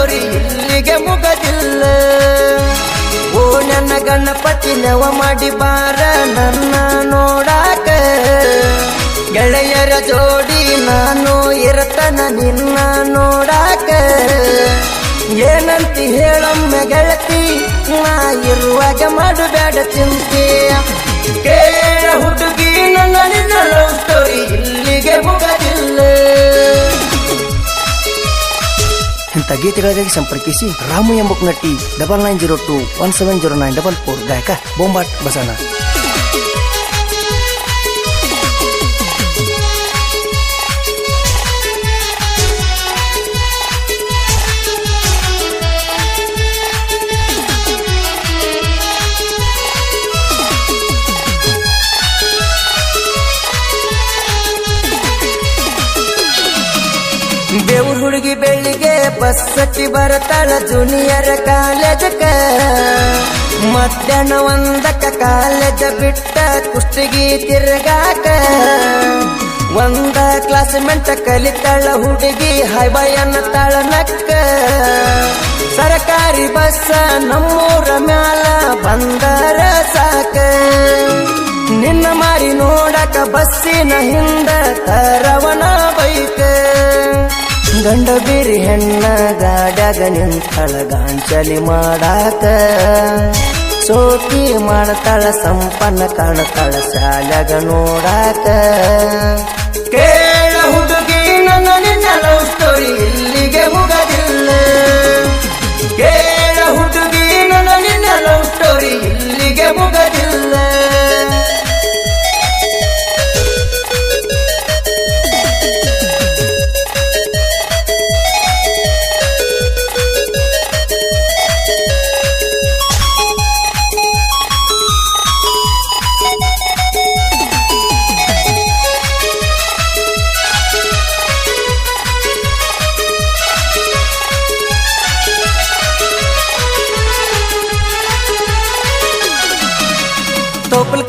Story ಇಲ್ಲಿಗೆ ಮುಗದಿಲ್ಲ. ಓ, ನನ್ನ ಗಣಪತಿ ನವ ಮಾಡಿ ಬಾರ ನನ್ನ ನೋಡಾಕ. ಗೆಳೆಯರ ಜೋಡಿ ನಾನು ಇರತನ ನಿನ್ನ ನೋಡಾಕ. ಏನಂತಿ ಹೇಳೊಮ್ಮೆ ಗೆಳತಿ, ನಾ ಇರುವಾಗ ಮಾಡಬೇಡ ಚಿಂತೆ. ಕೇಳ ಹುಡುಗಿ ನನ್ನ ನಿನ್ನ ಸ್ಟೋರಿ ಇಲ್ಲಿಗೆ ಮುಗದಿಲ್ಲ. ಗೀತೆಗಳಿಗಾಗಿ ಸಂಪರ್ಕಿಸಿ ರಾಮು ಎಂಬಕ್ ನಟಿ double nine zero two one seven zero nine double four ಗಾಯಕ ಬೊಂಬಾಟ್ ಬಸಣ್ಣ ಬಸ್ ಬರತಾಳ ಜೂನಿಯರ್ ಕಾಲೇಜಕ ಮಧ್ಯಾಹ್ನ ಒಂದಕ್ಕ ಕಾಲೇಜ ಬಿಟ್ಟ ಕುಸ್ತಿಗಿ ತಿರ್ಗಾಕ. ಒಂದ ಕ್ಲಾಸ್ ಮೆಂಟ ಕಲಿತಾಳ ಹುಡುಗಿ ಹೈಬಯನ್ನ ಅನ್ನತಾಳ ನಕ್ಕ. ಸರ್ಕಾರಿ ಬಸ್ ನಮ್ಮೂರ ಮ್ಯಾಲ ಬಂದರ ಸಾಕ. ನಿನ್ನ ಮಾರಿ ನೋಡಕ ಬಸ್ಸಿನ ಹಿಂದ ಬೈಕ ಗಂಡ ಬೇರೆ ಹೆಣ್ಣ ಗಾಡ್ಯಾಗ ನಿಂತಳ ಗಾಂಚಲಿ ಮಾಡಾಕ. ಸೋಕಿ ಮಾಡ್ತಾಳ ಸಂಪನ್ನ ಕಾಣತಾಳ ಶಾಲ್ಯಾಗ ನೋಡಾಕ.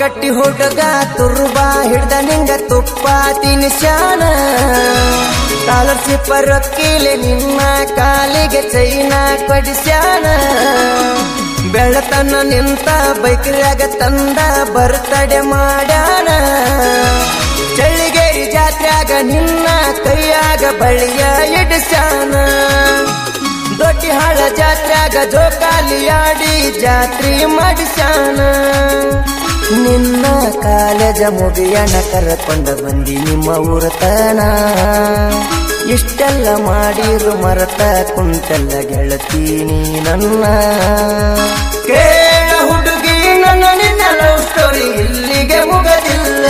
ಕಟ್ಟಿ ಹುಡುಗ ತುರುಬ, ಹಿಡ್ದ ನಿಂಗ ತುಪ್ಪ ತಿನ್ಸ್ಯಾನ. ಸ್ಕಾಲರ್ಶಿಪ್ ನಿನ್ನ ಕಾಲಿಗೆ ಚೈನ ಕೊಡಿಸ್ಯಾನ. ಬೆಳತನ ನಿಂತ ಬೈಕ್ರಾಗ ತಂದ ಬರ್ತಡೆ ಮಾಡ್ಯಾಣ ಚಳಿಗೇರಿ ಜಾತ್ರ್ಯಾಗ ನಿನ್ನ ಕೈಯಾಗ ಬಳಿಯ ಇಡಿಸ್ಯಾನ. ದೊಡ್ಡ ಹಾಳ ಜಾತ್ರ್ಯಾಗ ಜೋಕಾಲಿಯಾಡಿ ಜಾತ್ರಿ ಮಾಡಿಸ್ಯಾನ. ನಿನ್ನ ಕಾಲೇಜ ಮುಗಿಯಣ ಕರ್ಕೊಂಡ ಬಂದಿ ನಿಮ್ಮ ಊರತನ ಇಷ್ಟೆಲ್ಲ ಮಾಡಿರು ಮರತ ಕುಂತೆಲ್ಲ ಗೆಳತೀನಿ ನನ್ನ. ಕೇಳ ಹುಡುಗಿ, ನನ್ನ ನಿನ್ನ ಲವ್ ಸ್ಟೋರಿ ಇಲ್ಲಿಗೆ ಮುಗದಿಲ್ಲ.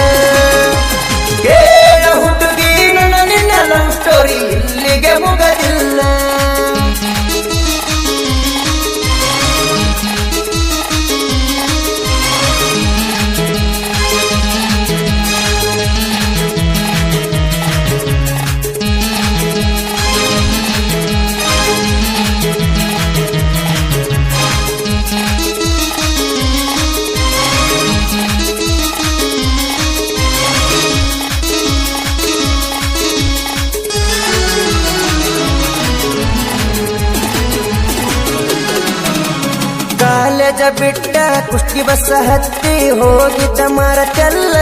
ಕಾಲೇಜ ಬಿಟ್ಟ ಕುಷ್ಟಿ ಬಸ್ ಹತ್ತಿ ಹೋಗಿದ್ದ ಮರತೆಲ್ಲ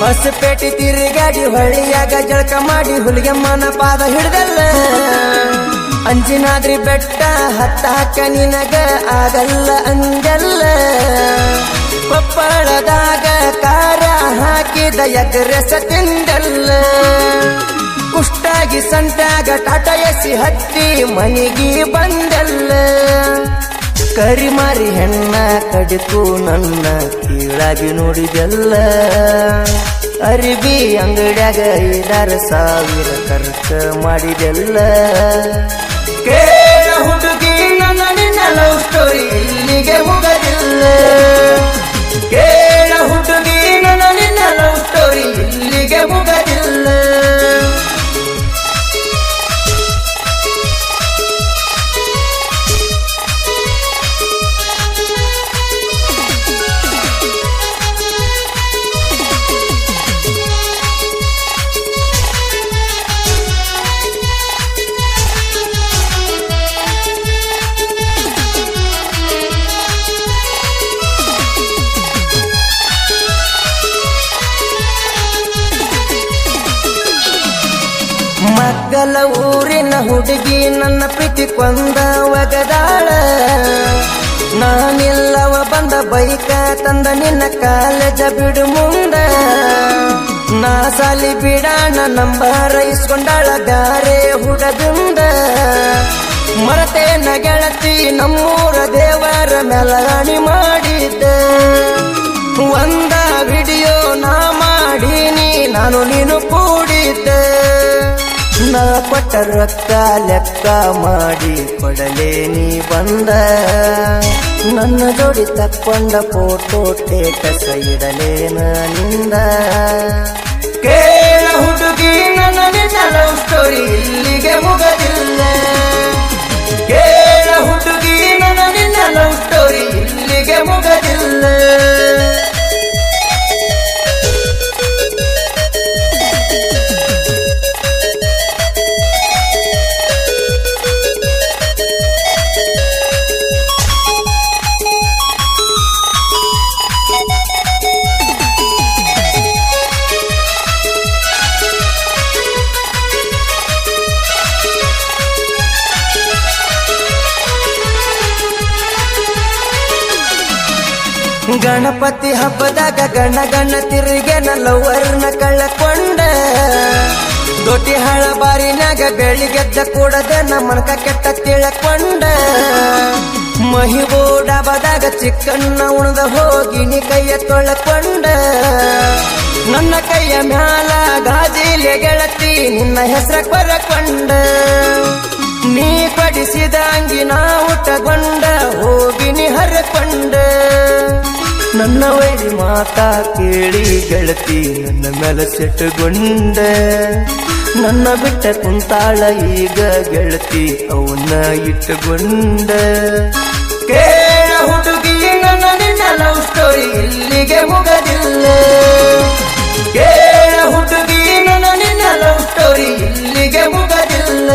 ಹೊಸಪೇಟೆ ತಿರುಗಾಡಿ ಹೊಳಿಯಾಗ ಜಳಕ ಮಾಡಿ ಹುಲಿಗೆಮ್ಮನ ಪಾದ ಹಿಡ್ದಲ್ಲ. ಅಂಜಿನಾದ್ರಿ ಬೆಟ್ಟ ಹತ್ತಾಕ ನಿನಗ ಆಗಲ್ಲ ಅಂಜಲ್ಲ ಕೊಪ್ಪಳದಾಗ ಕಾರ ಹಾಕಿದ ಎಗ್ರೆಸ ತಿಂದಲ್ಲ. ಕುಷ್ಟಾಗಿ ಸಂತಾಗ ಟಾಟ ಎಸಿ ಹತ್ತಿ ಮನೆಗೆ ಬಂದಲ್ಲ. ಕರಿಮಾರಿ ಹೆಣ್ಣ ಕಡಿತು ನನ್ನ ಕೀಳಾಗಿ ನೋಡಿದೆಲ್ಲ. ಅರಿಬಿ ಅಂಗಡ್ಯಾಗ ಐದಾರು ಸಾವಿರ ಖರ್ಚ ಮಾಡಿದೆಲ್ಲ. ನನ್ನ ಸ್ಟೋರಿ ಇಲ್ಲಿಗೆ ಮಗ್ಗಲ ಊರಿನ ಹುಡುಗಿ ನನ್ನ ಪ್ರೀತಿ ಕೊಂದ ಒಗದಾಳ. ನಾನಿಲ್ಲವ ಬಂದ ಬೈಕ ತಂದ ನಿನ್ನ ಕಾಲೇಜ ಬಿಡು ಮುಂದ. ನಾ ಸಾಲಿ ಬಿಡಾಣ ನಂಬರ ಇಸ್ಕೊಂಡಾಳ ಗಾರೆ ಹುಡದಿಂದ ಮರತೇನ ಗೆಳತಿ ನಮ್ಮೂರ ದೇವರ ಮೆಲಗಾಣಿ ಮಾಡಿದ್ದೆ. ಒಂದ ವಿಡಿಯೋ ನಾ ಮಾಡೀನಿ, ನಾನು ನೀನು ಕೊಟ್ಟ ರೊಕ್ಕ ಲೆಕ್ಕ ಮಾಡಿ ಕೊಡಲೇ ನೀ ಬಂದ. ನನ್ನ ಜೋಡಿ ತಕ್ಕೊಂಡ ಫೋಟೋ ಟೇಟಸ ಇಡಲೇನ ನಿಂದ. ಕೇಳ ಹುಡುಗಿ, ನನ್ನ ಲವ್ ಸ್ಟೋರಿ ಇಲ್ಲಿಗೆ ಮುಗದಿಲ್ಲ. ಕೇಳ ಹುಡುಗಿ, ನಿನ್ನ ಲವ್ ಸ್ಟೋರಿ ಗಣಪತಿ ಹಬ್ಬದಾಗ ಗಣ ಗಣ ತಿರುಗೆ ನಲ್ಲವರ್ನ ಕಳ್ಳಕೊಂಡ ದೊಡ್ಡಿ ಹಳ ಬಾರಿನಾಗ ಬೆಳಿಗ್ಗೆದ್ದ ಕೂಡದೆ ನಮ್ಮನಕ ಕೆಟ್ಟ ತಿಳಕೊಂಡ. ಮಹಿಬೋ ಬದಾಗ ಚಿಕ್ಕಣ್ಣ ಉಣದ ಹೋಗಿ ಕೈಯ ತೊಳಕೊಂಡ. ನನ್ನ ಕೈಯ ಮ್ಯಾಲ ಗಾಜಿಲೆ ಗೆಳತಿ ನಿನ್ನ ಹೆಸರ ಕೊರಕೊಂಡ. ನೀ ಪಡಿಸಿದ ಅಂಗಿ ನಾ ಊಟಗೊಂಡ ಹೋಗಿ ಹರಕೊಂಡ. ನನ್ನ ವೈರಿ ಮಾತಾ ಕೇಳಿ ಗೆಳತಿ, ನನ್ನ ಮೇಲೆ ಸೆಟ್ಟುಗೊಂಡೆ. ನನ್ನ ಬಿಟ್ಟ ಕುಂತಾಳ ಈಗ ಗೆಳತಿ, ಅವನ್ನ ಇಟ್ಟುಗೊಂಡೆ. ಕೇಳ ಹುಡುಗಿ, ನನ್ನ ನಿನ್ನ ಲವ್ ಸ್ಟೋರಿ ಇಲ್ಲಿಗೆ ಮುಗದಿಲ್ಲ. ಕೇಳ ಹುಡುಗಿ, ನನ್ನ ನಿನ್ನ ಲವ್ ಸ್ಟೋರಿ ಇಲ್ಲಿಗೆ ಮುಗದಿಲ್ಲ.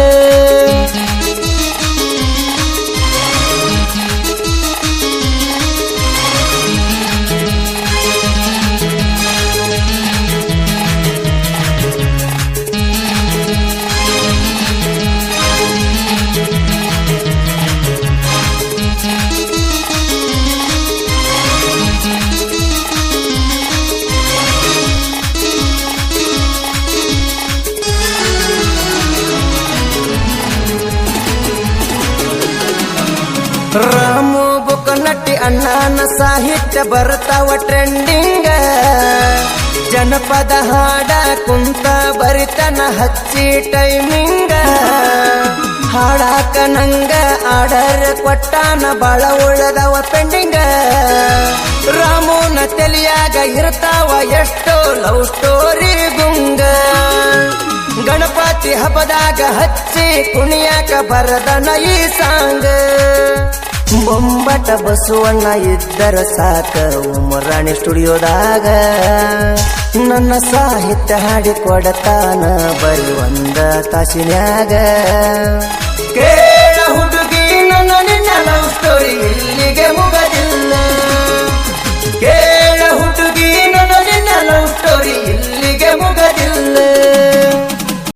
ನಟ್ಟಿ ಸಾಹಿತ್ಯ ಬರ್ತಾವ ಟ್ರೆಂಡಿಂಗ್ ಜನಪದ ಹಾಡ ಕುಂತ ಬರಿತನ ಹಚ್ಚಿ ಟೈಮಿಂಗ್ ಹಾಡಾಕ ನಂಗ ಆರ್ಡರ್ ಕೊಟ್ಟಾನ ಬಾಳ ಉಳ್ಳದವ ಪೆಂಡಿಂಗ ರಾಮುನ ತಲಿಯಾಗ ಇರ್ತಾವ ಎಷ್ಟೋ ಲವ್ ಸ್ಟೋರಿ ಗುಂಗ. ಗಣಪತಿ ಹಬ್ಬದಾಗ ಹಚ್ಚಿ ಕುಣಿಯಾಕ ಬರದನ ಈ ಸಾಂಗ್. ಬೊಂಬಟ ಬಸವಣ್ಣ ಇದ್ದರ ಸಾಕ. ಉಮರಾಣಿ ಸ್ಟುಡಿಯೋದಾಗ ನನ್ನ ಸಾಹಿತ್ಯ ಹಾಡಿ ಕೊಡತಾನ ಬರಿ ಒಂದ ತಾಸಿನ್ಯಾಗ. ಕೇಳ ಹುಡುಗಿ, ನನ್ನ ನಿನ್ನ ಲವ್ ಸ್ಟೋರಿ ಇಲ್ಲಿಗೆ ಮುಗದಿಲ್ಲ. ಕೇಳ ಹುಡುಗಿ, ನನ್ನ ನಿನ್ನ ಲವ್ ಸ್ಟೋರಿ ಇಲ್ಲಿಗೆ ಮುಗದಿಲ್ಲ.